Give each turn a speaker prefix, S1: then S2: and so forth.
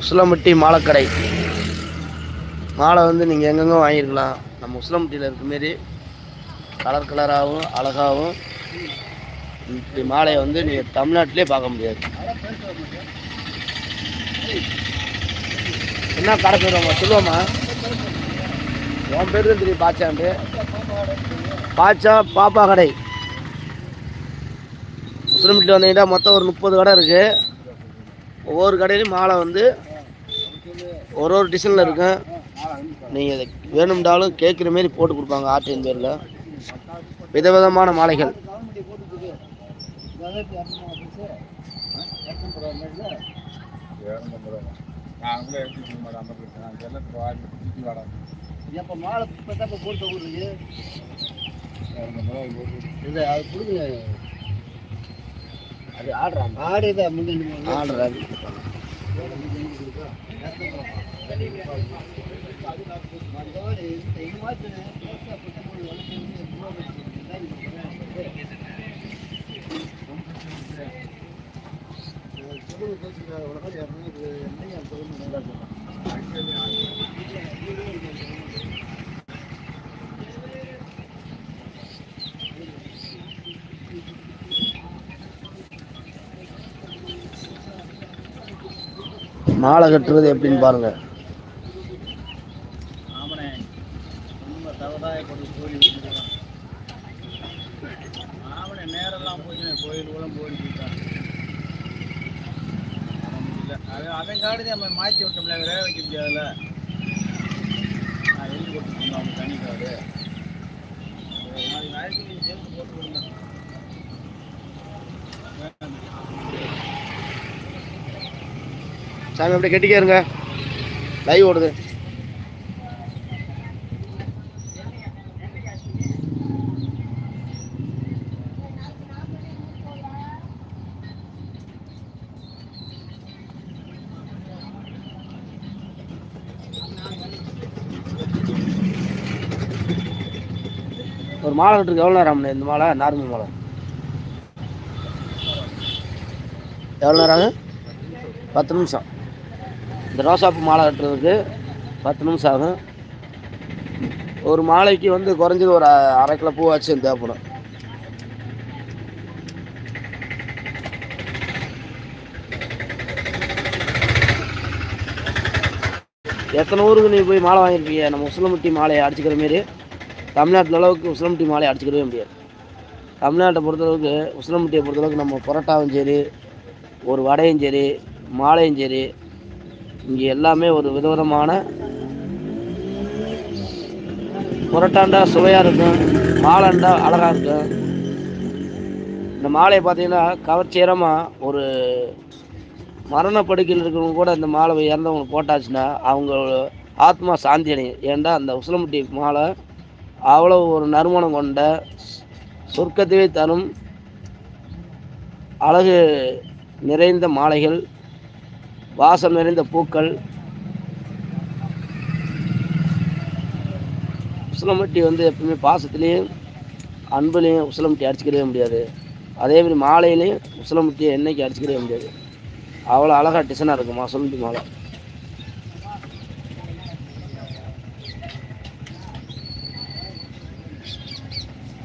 S1: உசிலம்பட்டி மாலைக்கடை. மாலை வந்து நீங்கள் எங்கெங்கே வாங்கியிருக்கலாம். நம்ம உசிலம்பட்டியில் இருக்க மாரி கலர் கலராகவும் அழகாகவும் இப்படி மாலையை வந்து நீங்கள் தமிழ்நாட்டிலே பார்க்க முடியாது. என்ன கடை பேருவாங்க சொல்லுவோமா உன் பேர் தான் தெரியும் பாச்சான்ட்டு பாச்சா பாப்பா கடை உசிலம்பட்டியில் வந்தீங்கன்னா மொத்தம் ஒரு முப்பது கடை இருக்குது ஒவ்வொரு கடையிலையும் மாலை வந்து ஒரு ஒரு டிசைனில் இருக்கும் நீங்கள் வேணும்னாலும் கேட்குற மாரி போட்டு கொடுப்பாங்க ஆற்றின் பேரில். விதவிதமான மாலைகள். எப்போ மாலை இப்போ தான் போட்டு இல்லை அது கொடுங்க. அது ஆடுறாங்க ஆடு தான் முன்னாடி ஆடுறாங்க மாலை கட்டுறது எப்படின்னு
S2: பாருங்கள் அவன் காடு நம்ம மாற்றி விட்டோம்ல வேக வைக்க முடியாதுல்ல நான் எழுதி கொடுத்துருந்தோம் தனி காடு போட்டு விடுங்க
S1: சாமி அப்படியே கெட்டிக்கே இருங்க. லைவ் ஓடுது. ஒரு மாலை கட்டுருக்கு எவ்வளோ நேரம் ஆகும்ண்ணே இந்த மாலை? நார்மல் மாலை. எவ்வளோ நேரம் ஆகும் பத்து நிமிஷம். இந்த ரோசாப்பூ மாலை கட்டுறதுக்கு பத்து நிமிஷம் ஆகும். ஒரு மாலைக்கு வந்து குறைஞ்சது ஒரு அரை கிலோ பூவாச்சும் தேவைப்படும் எத்தனை ஊருக்கு நீ போய் மாலை வாங்கியிருப்பீங்க நம்ம உசிலம்பட்டி மாலையை அடிச்சுக்கிற மாரி. தமிழ்நாட்டில் அளவுக்கு உசிலம்பட்டி மாலையை அடிச்சுக்கவே முடியாது. தமிழ்நாட்டை பொறுத்தளவுக்கு உசிலம்பட்டியை பொறுத்தளவுக்கு நம்ம பரோட்டாவும் சரி ஒரு வடையும் சரி மாலையும் சரி இங்கே எல்லாமே ஒரு விதவிதமான புரட்டாண்டா சுவையாக இருக்கும். மாலைண்டா அழகாக இருக்கும். இந்த மாலையை பார்த்தீங்கன்னா கவர்ச்சிகரமாக ஒரு மரணப்படுக்கையில் இருக்கிறவங்க கூட இந்த மாலை இறந்தவங்க போட்டாச்சுன்னா அவங்க ஆத்மா சாந்தி அடையும். ஏன்டா அந்த உசிலம்பட்டி மாலை அவ்வளோ ஒரு நறுமணம் கொண்ட சொர்க்கத்தையே தரும் அழகு நிறைந்த மாலைகள். வாசம் நிறைந்த பூக்கள். உசிலம்பட்டி வந்து எப்பவுமே பாசத்துலேயும் அன்புலேயும் உசிலம்பட்டி அடிச்சுக்கிடவே முடியாது. அதேமாதிரி மாலையிலையும் உசிலம்பட்டியை என்றைக்கு அடிச்சுக்கிடவே முடியாது. அவ்வளோ அழகாக டிசைனாக இருக்குமா சொல்லி மாலை.